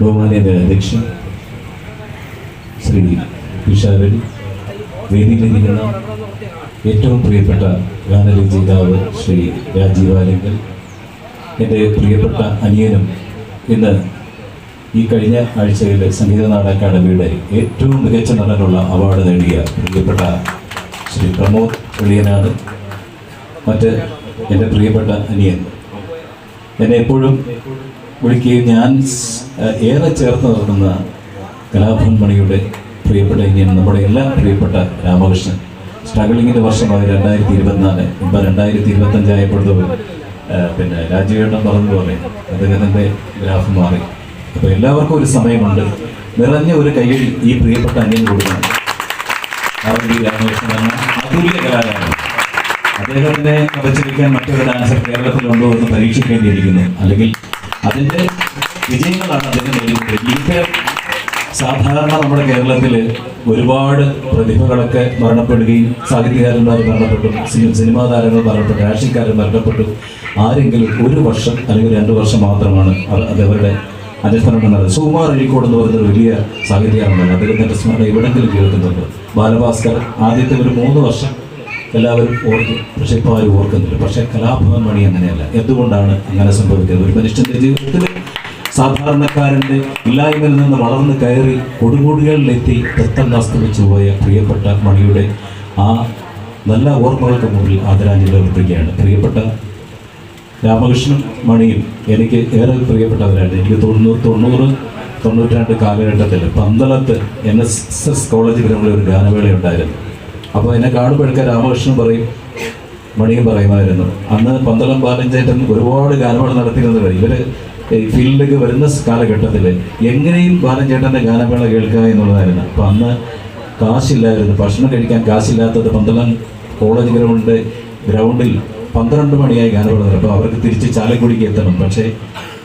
ബഹുമാനിയുടെ അധ്യക്ഷൻ ശ്രീ പിഷാരടി വേദിയിലിരിക്കുന്ന ഏറ്റവും പ്രിയപ്പെട്ട ഗാനരചയിതാവ് ശ്രീ രാജീവ് ആലങ്കൽ എന്റെ പ്രിയപ്പെട്ട അനിയനും ഇന്ന് ഈ കഴിഞ്ഞ ആഴ്ചയിൽ സംഗീത നാടക അക്കാദമിയുടെ ഏറ്റവും മികച്ച നടനുള്ള അവാർഡ് നേടിയ പ്രിയപ്പെട്ട ശ്രീ പ്രമോദ് വെളിയനാട് മറ്റ് എന്റെ പ്രിയപ്പെട്ട അനിയൻ. എന്നെ എപ്പോഴും വിളിക്കുകയും ഞാൻ ഏറെ ചേർത്ത് നിർത്തുന്ന കലാഭവൻ മണിയുടെ പ്രിയപ്പെട്ട ഇന്ത്യൻ നമ്മുടെ എല്ലാ പ്രിയപ്പെട്ട രാമകൃഷ്ണൻ. സ്ട്രഗിളിങ്ങിന്റെ വർഷമായ രണ്ടായിരത്തി ഇരുപത്തിനാല് ഇപ്പം രണ്ടായിരത്തി ഇരുപത്തഞ്ചായപ്പോഴത്തോ പിന്നെ രാജീവേട്ടൻ പറഞ്ഞതുപോലെ അദ്ദേഹത്തിന്റെ ഗ്രാഫ് മാറി. അപ്പോൾ എല്ലാവർക്കും ഒരു സമയമുണ്ട്. നിറഞ്ഞ ഒരു കയ്യിൽ ഈ പ്രിയപ്പെട്ട അനിയൻ കൊടുക്കണം. രാമകൃഷ്ണൻ എന്ന കലാകാരൻ. അദ്ദേഹത്തിനെ കവച്ചിരിക്കാൻ മറ്റൊരു ഡാൻസർ കേരളത്തിലുണ്ടോ എന്ന് പരീക്ഷിക്കേണ്ടിയിരിക്കുന്നു. അല്ലെങ്കിൽ അതിന്റെ വിജയങ്ങളാണ് അദ്ദേഹം ഈ സാധാരണ നമ്മുടെ കേരളത്തിൽ ഒരുപാട് പ്രതിഭകളൊക്കെ മരണപ്പെടുകയും സാഹിത്യകാരന്മാർ മരണപ്പെട്ടു സിനിമാ താരങ്ങൾ മരണപ്പെട്ടു രാഷ്ട്രീയക്കാരൻ മരണപ്പെട്ടു. ആരെങ്കിലും ഒരു വർഷം അല്ലെങ്കിൽ രണ്ട് വർഷം മാത്രമാണ് അതവരുടെ അനുസ്മരണം എന്നത് സുകുമാർ അഴീക്കോട് എന്ന് പറയുന്ന വലിയ സാഹിത്യകാരനാണ് അദ്ദേഹത്തിന്റെ സ്മരണ എവിടെങ്കിലും കേൾക്കുന്നുണ്ട്? ബാലഭാസ്കർ ആദ്യത്തെ ഒരു മൂന്ന് വർഷം എല്ലാവരും ഓർക്കും പക്ഷെ ഇപ്പോൾ ആരും ഓർക്കുന്നില്ല. പക്ഷേ കലാഭവൻ മണി അങ്ങനെയല്ല. എന്തുകൊണ്ടാണ് അങ്ങനെ സംഭവിക്കുന്നത്? ഒരു മനുഷ്യന്റെ ജീവിതത്തിൽ സാധാരണക്കാരന്റെ ഇല്ലായ്മയിൽ നിന്ന് വളർന്നു കയറി കൊടുമുടികളിലെത്തി പെട്ടെന്ന് അസ്തമിച്ചു പോയ പ്രിയപ്പെട്ട മണിയുടെ ആ നല്ല ഓർമ്മകൾക്ക് മുമ്പിൽ ആദരാഞ്ജലി അർപ്പിക്കുകയാണ്. പ്രിയപ്പെട്ട രാമകൃഷ്ണൻ മണിയും എനിക്ക് ഏറെ പ്രിയപ്പെട്ടവരാണ്. എനിക്ക് തൊണ്ണൂറ് തൊണ്ണൂറ് തൊണ്ണൂറ്റിരണ്ട് കാലഘട്ടത്തിൽ പന്തളത്ത് എൻ എസ് എസ് കോളേജ് ഗ്രൗണ്ടിൽ ഒരു ഗാനമേള ഉണ്ടായിരുന്നു അപ്പോൾ എന്നെ കാണുമ്പോഴൊക്കെ രാമകൃഷ്ണൻ പറയും മണിയും പറയുമായിരുന്നു. അന്ന് പന്തളം ബാലഞ്ചേട്ടൻ ഒരുപാട് ഗാനമേള വരെ ഇവർ ഈ ഫീൽഡിലേക്ക് വരുന്ന കാലഘട്ടത്തിൽ എങ്ങനെയും ബാലഞ്ചേട്ടന്റെ ഗാനമേള കേൾക്കുക എന്നുള്ളതായിരുന്നു. അപ്പം അന്ന് കാശില്ലായിരുന്നു. ഭക്ഷണം കഴിക്കാൻ കാശില്ലാത്തത് പന്തളം കോളേജ് ഗ്രൗണ്ട് ഗ്രൗണ്ടിൽ പന്ത്രണ്ട് മണിയായി ഗാനമേള അപ്പോൾ അവർക്ക് തിരിച്ച് ചാലക്കുടിക്ക് എത്തണം. പക്ഷേ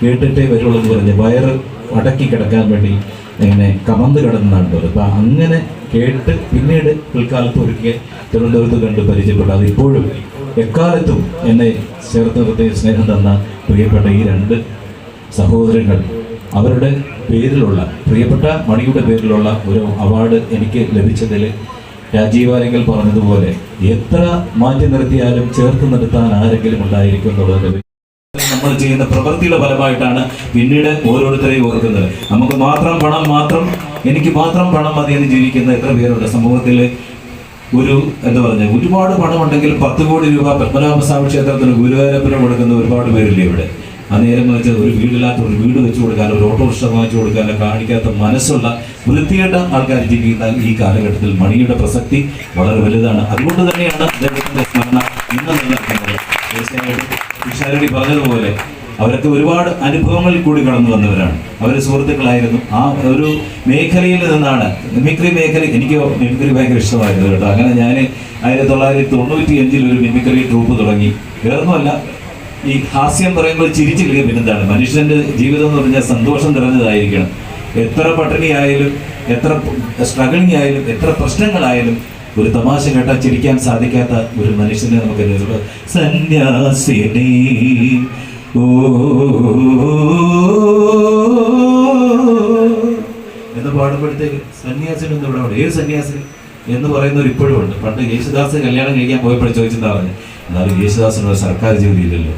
കേട്ടിട്ടേ വരുള്ളൂ എന്ന് പറഞ്ഞ് വയറ് അടക്കി കിടക്കാൻ വേണ്ടി ഇങ്ങനെ കമന്ന് കിടന്നാണ് നടന്നത് അപ്പം അങ്ങനെ കേട്ട് പിന്നീട് പിൽക്കാലത്ത് ഒരുക്കിയ തിരുവനന്തപുരത്ത് കണ്ട് പരിചയപ്പെട്ടു അതിപ്പോഴും എക്കാലത്തും എന്നെ ചേർത്ത് സ്നേഹം തന്ന പ്രിയപ്പെട്ട ഈ രണ്ട് സഹോദരങ്ങൾ. അവരുടെ പേരിലുള്ള പ്രിയപ്പെട്ട മണിയുടെ പേരിലുള്ള ഒരു അവാർഡ് എനിക്ക് ലഭിച്ചതിൽ രാജീവ് ആരെങ്കിൽ പറഞ്ഞതുപോലെ എത്ര മാറ്റി നിർത്തിയാലും ചേർത്ത് നിർത്താൻ ആരെങ്കിലും ഉണ്ടായിരിക്കും എന്നുള്ളത് നമ്മൾ ചെയ്യുന്ന പ്രവൃത്തിയുടെ ഫലമായിട്ടാണ് പിന്നീട് ഓരോരുത്തരെയും ഓർക്കുന്നത്. നമുക്ക് മാത്രം പണം മാത്രം എനിക്ക് മാത്രം പണം മതി എന്ന് ജീവിക്കുന്ന എത്ര പേരുണ്ട് സമൂഹത്തിൽ ഒരു എന്താ പറഞ്ഞ ഒരുപാട് പണം ഉണ്ടെങ്കിൽ പത്ത് കോടി രൂപ പത്മനാഭസ്വാമി ക്ഷേത്രത്തിന് ഗുരുവായൂരപ്പന് കൊടുക്കുന്ന ഒരുപാട് പേരില്ലേ ഇവിടെ? ആ നേരം വെച്ച് ഒരു വീടില്ലാത്ത ഒരു വീട് വെച്ച് കൊടുക്കാൻ ഒരു ഓട്ടോറിക്ഷ വാങ്ങിച്ചു കൊടുക്കാനോ കാണിക്കാത്ത മനസ്സുള്ള വൃത്തികെട്ട ആൾക്കാർ ജീവിക്കുന്ന ഈ കാലഘട്ടത്തിൽ മണിയുടെ പ്രസക്തി വളരെ വലുതാണ്. അതുകൊണ്ട് തന്നെയാണ് അദ്ദേഹത്തിന്റെ സ്മരണ ഇന്ന് നിലനിൽക്കുന്നത്. വിശാലടി പറഞ്ഞതുപോലെ അവരൊക്കെ ഒരുപാട് അനുഭവങ്ങളിൽ കൂടി കടന്നു വന്നവരാണ്. അവർ സുഹൃത്തുക്കളായിരുന്നു. ആ ഒരു മേഖലയിൽ നിന്നാണ് മിമിക്രി മേഖല എനിക്ക് മിമിക്രി ഭയങ്കര ഇഷ്ടമായിരുന്നു കേട്ടോ. അങ്ങനെ ഞാൻ ആയിരത്തി തൊള്ളായിരത്തി തൊണ്ണൂറ്റി അഞ്ചിൽ ഒരു മിമിക്രി ട്രൂപ്പ് തുടങ്ങി. വേറൊന്നുമല്ല ഈ ഹാസ്യം പറയുമ്പോൾ ചിരിച്ചില്ലെങ്കിൽ പിന്നെന്താണ്? മനുഷ്യന്റെ ജീവിതം എന്ന് പറഞ്ഞാൽ സന്തോഷം നിറഞ്ഞതായിരിക്കണം. എത്ര പട്ടിണി ആയാലും എത്ര സ്ട്രഗിളിംഗ് ആയാലും എത്ര പ്രശ്നങ്ങളായാലും ഒരു തമാശ കേട്ടാൽ ചിരിക്കാൻ സാധിക്കാത്ത ഒരു മനുഷ്യനെ നമുക്ക് സന്യാസിനി. ഓ എന്ന് പാടുമ്പോഴത്തേക്ക് സന്യാസിനൊന്നും ഇവിടെ ഉണ്ട്. ഏത് സന്യാസി എന്ന് പറയുന്നവർ ഇപ്പോഴും ഉണ്ട്. പണ്ട് യേശുദാസ് കല്യാണം കഴിക്കാൻ പോയപ്പോൾ ചോദിച്ചെന്താ എന്നാലും യേശുദാസിന് സർക്കാർ ജോലി ഇല്ലല്ലോ.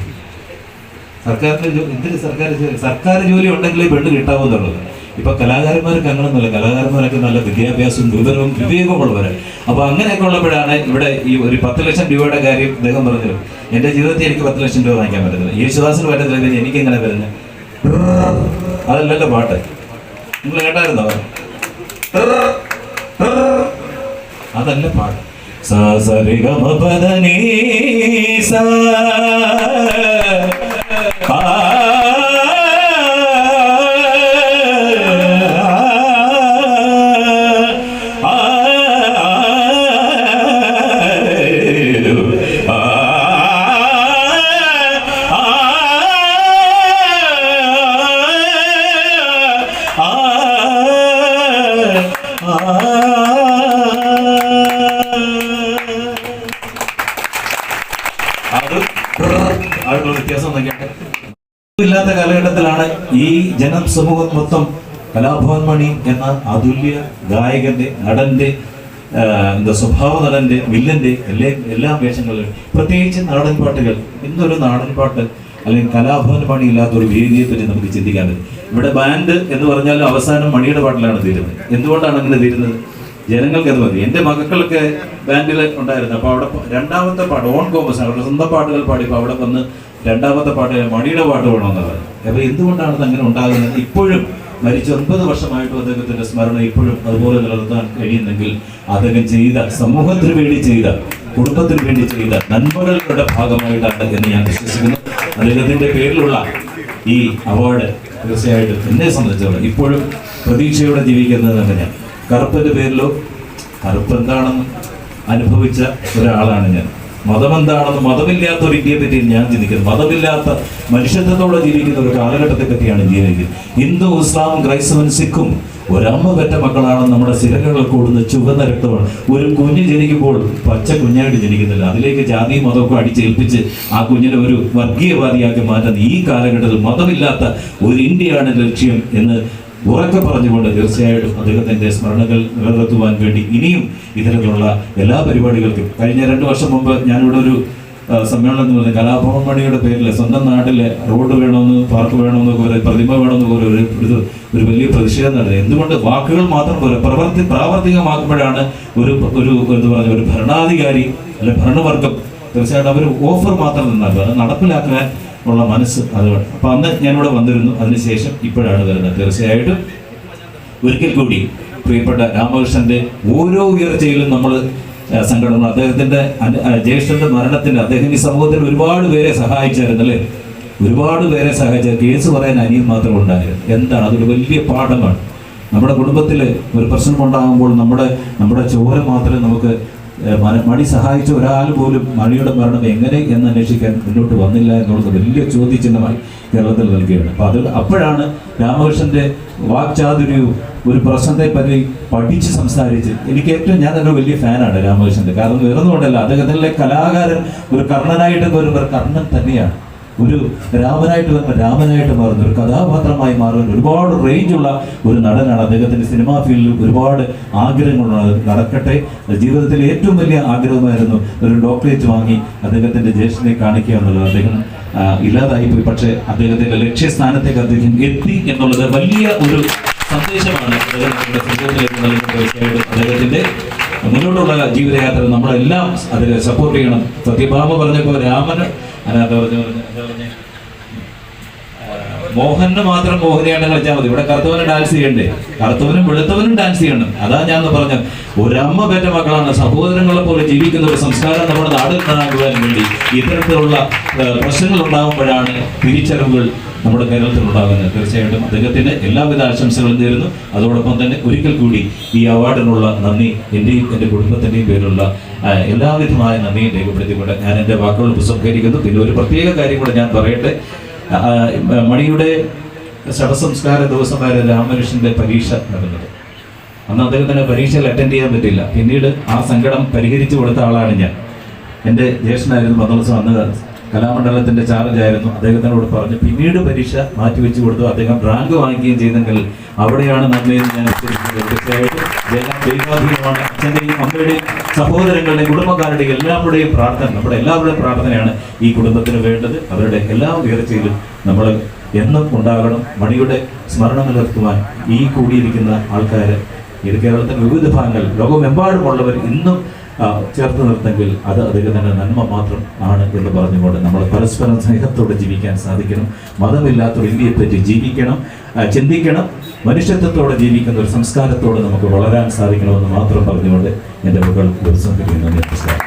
സർക്കാരിന്റെ എന്തിന് സർക്കാർ ജോലി? സർക്കാർ ജോലി ഉണ്ടെങ്കിലേ പെണ്ണ് കിട്ടാവുന്നുള്ളത് ഇപ്പൊ കലാകാരന്മാർക്ക് അങ്ങനെയൊന്നുമല്ല കലാകാരന്മാരൊക്കെ നല്ല വിദ്യാഭ്യാസവും വിവരവും വിവേകവും ഉള്ളവരാണ് അപ്പൊ അങ്ങനെയൊക്കെ ഉള്ളപ്പോഴാണ് ഇവിടെ ഈ ഒരു പത്ത് ലക്ഷം രൂപയുടെ കാര്യം അദ്ദേഹം പറഞ്ഞത്. എന്റെ ജീവിതത്തിൽ എനിക്ക് പത്ത് ലക്ഷം രൂപ വാങ്ങിക്കാൻ പറ്റത്തില്ല. യേശുദാസിന് പറ്റത്തില്ല. എനിക്ക് എങ്ങനെ വരുന്നത് അതല്ലല്ലോ പാട്ട്. നിങ്ങൾ കേട്ടായിരുന്നോ? അതല്ല പാട്ട്. സ സരി പദ നീ സ കാലഘട്ടത്തിലാണ് ഈ ജനം സമൂഹം മൊത്തം കലാഭവൻ മണി എന്ന അതുല്യ ഗായകന്റെ നടന്റെ എന്താ സ്വഭാവ നടന്റെ വില്ലന്റെ എല്ലാ എല്ലാ വേഷങ്ങളിലും പ്രത്യേകിച്ച് നാടൻ പാട്ടുകൾ. ഇന്നൊരു നാടൻ പാട്ട് അല്ലെങ്കിൽ കലാഭവൻ മണി ഇല്ലാത്ത ഒരു വേദിയെ പറ്റി നമുക്ക് ചിന്തിക്കാൻ പറ്റും ഇവിടെ ബാൻഡ് എന്ന് പറഞ്ഞാൽ അവസാനം മണിയുടെ പാട്ടിലാണ് തീരുന്നത്. എന്തുകൊണ്ടാണ് അങ്ങനെ തീരുന്നത്? ജനങ്ങൾക്ക് അത് മതി. എന്റെ മക്കളൊക്കെ ബാൻഡിൽ ഉണ്ടായിരുന്നു. അപ്പോൾ അവിടെ രണ്ടാമത്തെ പാട്ട് ഓൺ കോമ്പസ് അവരുടെ സ്വന്തം പാട്ടുകൾ പാടിയപ്പോൾ അവിടെ വന്ന് രണ്ടാമത്തെ പാട്ട് മണിയുടെ പാട്ട് വേണമെന്നുള്ളത് അപ്പോൾ എന്തുകൊണ്ടാണ് അങ്ങനെ ഉണ്ടാകുന്നത്? ഇപ്പോഴും മരിച്ച ഒൻപത് വർഷമായിട്ടും അദ്ദേഹത്തിന്റെ സ്മരണ ഇപ്പോഴും അതുപോലെ നിലനിർത്താൻ കഴിയുന്നെങ്കിൽ അദ്ദേഹം ചെയ്ത സമൂഹത്തിന് വേണ്ടി ചെയ്ത കുടുംബത്തിന് വേണ്ടി ചെയ്ത നന്മകളുടെ ഭാഗമായിട്ടാണ് എന്ന് ഞാൻ വിശ്വസിക്കുന്നു. അദ്ദേഹത്തിന്റെ പേരിലുള്ള ഈ അവാർഡ് തീർച്ചയായിട്ടും എന്നെ സംബന്ധിച്ചോളം ഇപ്പോഴും പ്രതീക്ഷയോടെ ജീവിക്കുന്നത് ഞാൻ. കറുപ്പിന്റെ പേരിലോ കറുപ്പ് എന്താണെന്ന് അനുഭവിച്ച ഒരാളാണ് ഞാൻ. മതം എന്താണെന്ന് മതമില്ലാത്ത ഒരു ഇന്ത്യയെ പറ്റി ഞാൻ ചിന്തിക്കുന്നത് മതമില്ലാത്ത മനുഷ്യത്വത്തോടെ ജീവിക്കുന്ന ഒരു കാലഘട്ടത്തെ പറ്റിയാണ് ജീവിക്കുന്നത് ഹിന്ദു ഇസ്ലാം ക്രൈസ്തവൻ സിഖും ഒരമ്മ പെറ്റ മക്കളാണ് നമ്മുടെ സിരകൾ കൂടുന്ന ചുവന്ന രക്തമാണ്. ഒരു കുഞ്ഞ് ജനിക്കുമ്പോൾ പച്ച കുഞ്ഞായിട്ട് ജനിക്കുന്നില്ല. അതിലേക്ക് ജാതി മതമൊക്കെ അടിച്ചേൽപ്പിച്ച് ആ കുഞ്ഞിനെ ഒരു വർഗീയവാദിയാക്കി മാറ്റുന്ന ഈ കാലഘട്ടത്തിൽ മതമില്ലാത്ത ഒരു ഇന്ത്യയാണ് ലക്ഷ്യം എന്ന് ഉറക്കെ പറഞ്ഞുകൊണ്ട് തീർച്ചയായിട്ടും അദ്ദേഹത്തിന്റെ സ്മരണകൾ നിലനിർത്തുവാൻ വേണ്ടി ഇനിയും ഇത്തരത്തിലുള്ള എല്ലാ പരിപാടികൾക്കും കഴിഞ്ഞ രണ്ട് വർഷം മുമ്പ് ഞാനിവിടെ ഒരു സമ്മേളനം എന്ന് പറഞ്ഞ കലാഭവൻ മണിയുടെ പേരിൽ സ്വന്തം നാട്ടിലെ റോഡ് വേണമെന്ന് പാർക്ക് വേണമെന്ന് പോലെ പ്രതിമ വേണമെന്ന് പോലെ ഒരു ഒരു- ഒരു വലിയ പ്രതിഷേധം നടത്തി. എന്തുകൊണ്ട് വാക്കുകൾ മാത്രം പോലെ പ്രവർത്തി പ്രാവർത്തികമാക്കുമ്പോഴാണ് ഒരു ഒരു എന്ന് പറഞ്ഞ ഒരു ഭരണാധികാരി അല്ലെ ഭരണവർഗം തീർച്ചയായിട്ടും അവർ ഓഫർ മാത്രം നടപ്പിലാക്കാൻ ഉള്ള മനസ്സ് അത് വേണം അപ്പൊ അന്ന് ഞാനിവിടെ വന്നിരുന്നു. അതിനുശേഷം ഇപ്പോഴാണ് വരുന്നത്. തീർച്ചയായിട്ടും ഒരിക്കൽ കൂടി പ്രിയപ്പെട്ട രാമകൃഷ്ണന്റെ ഓരോ ഉയർച്ചയിലും നമ്മൾ സങ്കടം അദ്ദേഹത്തിന്റെ ജ്യേഷ്ഠന്റെ മരണത്തിന് അദ്ദേഹം ഈ സമൂഹത്തിൽ ഒരുപാട് പേരെ സഹായിച്ചായിരുന്നു അല്ലേ? ഒരുപാട് പേരെ സഹായിച്ച കേസ് പറയാൻ അനിയൻ മാത്രം ഉണ്ടായിരുന്നു. എന്താണ്? അതൊരു വലിയ പാഠമാണ്. നമ്മുടെ കുടുംബത്തിൽ ഒരു പ്രശ്നം ഉണ്ടാകുമ്പോൾ നമ്മുടെ നമ്മുടെ ചോര മാത്രമേ നമുക്ക് മണി സഹായിച്ച ഒരാൾ പോലും മണിയുടെ മരണം എങ്ങനെ എന്ന് അന്വേഷിക്കാൻ മുന്നോട്ട് വന്നില്ല എന്നുള്ളത് വലിയ ചോദ്യചിഹ്നമായി കേരളത്തിൽ നൽകുകയാണ് അപ്പൊ അത് അപ്പോഴാണ് രാമകൃഷ്ണന്റെ വാക്ചാതുര്യവും ഒരു പ്രശ്നത്തെ പറ്റി പഠിച്ച് സംസാരിച്ച് എനിക്ക് ഏറ്റവും ഞാൻ ഒരു വലിയ ഫാനാണ് രാമകൃഷ്ണന്റെ. കാരണം വേറൊന്നുകൊണ്ടല്ല അദ്ദേഹത്തിലെ കലാകാരൻ ഒരു കർണനായിട്ട് വരുമ്പോൾ കർണൻ തന്നെയാണ്. ഒരു രാമനായിട്ട് വന്ന രാമനായിട്ട് മാറുന്ന ഒരു കഥാപാത്രമായി മാറുന്ന ഒരുപാട് റേഞ്ചുള്ള ഒരു നടനാണ്. അദ്ദേഹത്തിന്റെ സിനിമാ ഫീൽഡിൽ ഒരുപാട് ആഗ്രഹങ്ങളുണ്ട് നടക്കട്ടെ. ജീവിതത്തിലെ ഏറ്റവും വലിയ ആഗ്രഹമായിരുന്നു ഒരു ഡോക്ടറേറ്റ് വാങ്ങി അദ്ദേഹത്തിന്റെ ജ്യേഷ്ഠനെ കാണിക്കുക എന്നുള്ളത്. അദ്ദേഹം ഇല്ലാതായിപ്പോയി. പക്ഷേ അദ്ദേഹത്തിന്റെ ലക്ഷ്യസ്ഥാനത്തേക്ക് അദ്ദേഹം എത്തി എന്നുള്ളത് വലിയ ഒരു സന്ദേശമാണ്. അദ്ദേഹം അദ്ദേഹത്തിന്റെ മുന്നോട്ടുള്ള ജീവിതയാത്ര നമ്മളെല്ലാം അതിനെ സപ്പോർട്ട് ചെയ്യണം സത്യഭാമ പറഞ്ഞപ്പോൾ രാമന് അതിനകത്ത് പറഞ്ഞു പറഞ്ഞേ? മോഹന് മാത്രം മോഹിനിയാട്ടം കളിച്ചാൽ മതി. ഇവിടെ കറുത്തവന് ഡാൻസ് ചെയ്യണ്ടേ? കറുത്തവനും വെളുത്തവനും ഡാൻസ് ചെയ്യണം. അതാ ഞാൻ പറഞ്ഞത്. ഒരമ്മ പെറ്റ മക്കളാണ് സഹോദരങ്ങളെ പോലെ ജീവിക്കുന്ന ഒരു സംസ്കാരം നമ്മുടെ നാടിൽ കാണാൻ വേണ്ടി ഇത്തരത്തിലുള്ള പ്രശ്നങ്ങൾ ഉണ്ടാകുമ്പോഴാണ് തിരിച്ചറിവുകൾ നമ്മുടെ കേരളത്തിൽ ഉണ്ടാകുന്നത്. തീർച്ചയായിട്ടും അദ്ദേഹത്തിന് എല്ലാവിധ ആശംസകളും നേരുന്നു. അതോടൊപ്പം തന്നെ ഒരിക്കൽ കൂടി ഈ അവാർഡിനുള്ള നന്ദി എന്റെയും എന്റെ കുടുംബത്തിന്റെയും പേരിലുള്ള എല്ലാവിധമായ നന്ദിയും രേഖപ്പെടുത്തിക്കൊണ്ട് ഞാൻ എന്റെ വാക്കുകൾ ഉപസംഹരിക്കുന്നു. പിന്നെ ഒരു പ്രത്യേക കാര്യം കൂടെ ഞാൻ പറയട്ടെ. മണിയുടെ ശവസംസ്കാര ദിവസമായിരുന്നു രാമകൃഷ്ണന്റെ പരീക്ഷ നടന്നത്. അന്ന് അദ്ദേഹത്തിന് പരീക്ഷയിൽ അറ്റൻഡ് ചെയ്യാൻ പറ്റില്ല പിന്നീട് ആ സങ്കടം പരിഹരിച്ചു കൊടുത്ത ആളാണ് ഞാൻ. എന്റെ ജ്യേഷ്ഠനായിരുന്നു പന്ത്രണ്ട് ദിവസം അന്ന് കലാമണ്ഡലത്തിന്റെ ചാർജ് ആയിരുന്നു. അദ്ദേഹത്തിനോട് പറഞ്ഞു പിന്നീട് പരീക്ഷ മാറ്റിവെച്ചു കൊടുത്തു. അദ്ദേഹം റാങ്ക് വാങ്ങിക്കുകയും ചെയ്തെങ്കിൽ അവിടെയാണ് നന്മയെന്ന് ഞാൻ തീർച്ചയായിട്ടും അച്ഛന്റെയും അമ്മയുടെയും സഹോദരങ്ങളുടെയും കുടുംബക്കാരുടെയും എല്ലാവരുടെയും പ്രാർത്ഥന നമ്മുടെ എല്ലാവരുടെയും പ്രാർത്ഥനയാണ് ഈ കുടുംബത്തിന് വേണ്ടത്. അവരുടെ എല്ലാ ഉയർച്ചയിലും നമ്മൾ എന്നും ഉണ്ടാകണം. മണിയുടെ സ്മരണ നിലനിർത്തുവാൻ ഈ കൂടിയിരിക്കുന്ന ആൾക്കാർ ഇത് കേരളത്തിന്റെ വിവിധ ഭാഗങ്ങൾ ലോകമെമ്പാടുമുള്ളവർ ഇന്നും ചേർത്ത് നിർത്തെങ്കിൽ അത് തന്നെ നന്മ മാത്രം ആണ് എന്ന് പറഞ്ഞുകൊണ്ട് നമ്മൾ പരസ്പരം സ്നേഹത്തോടെ ജീവിക്കാൻ സാധിക്കണം. മതമില്ലാത്ത ഒരു ഇന്ത്യയെ പറ്റി ജീവിക്കണം ചിന്തിക്കണം മനുഷ്യത്വത്തോടെ ജീവിക്കുന്ന ഒരു സംസ്കാരത്തോടെ നമുക്ക് വളരാൻ സാധിക്കണമെന്ന് മാത്രം പറഞ്ഞുകൊണ്ട് എന്റെ മക്കൾ ഉപസംഹരിക്കുന്നു നമസ്കാരം.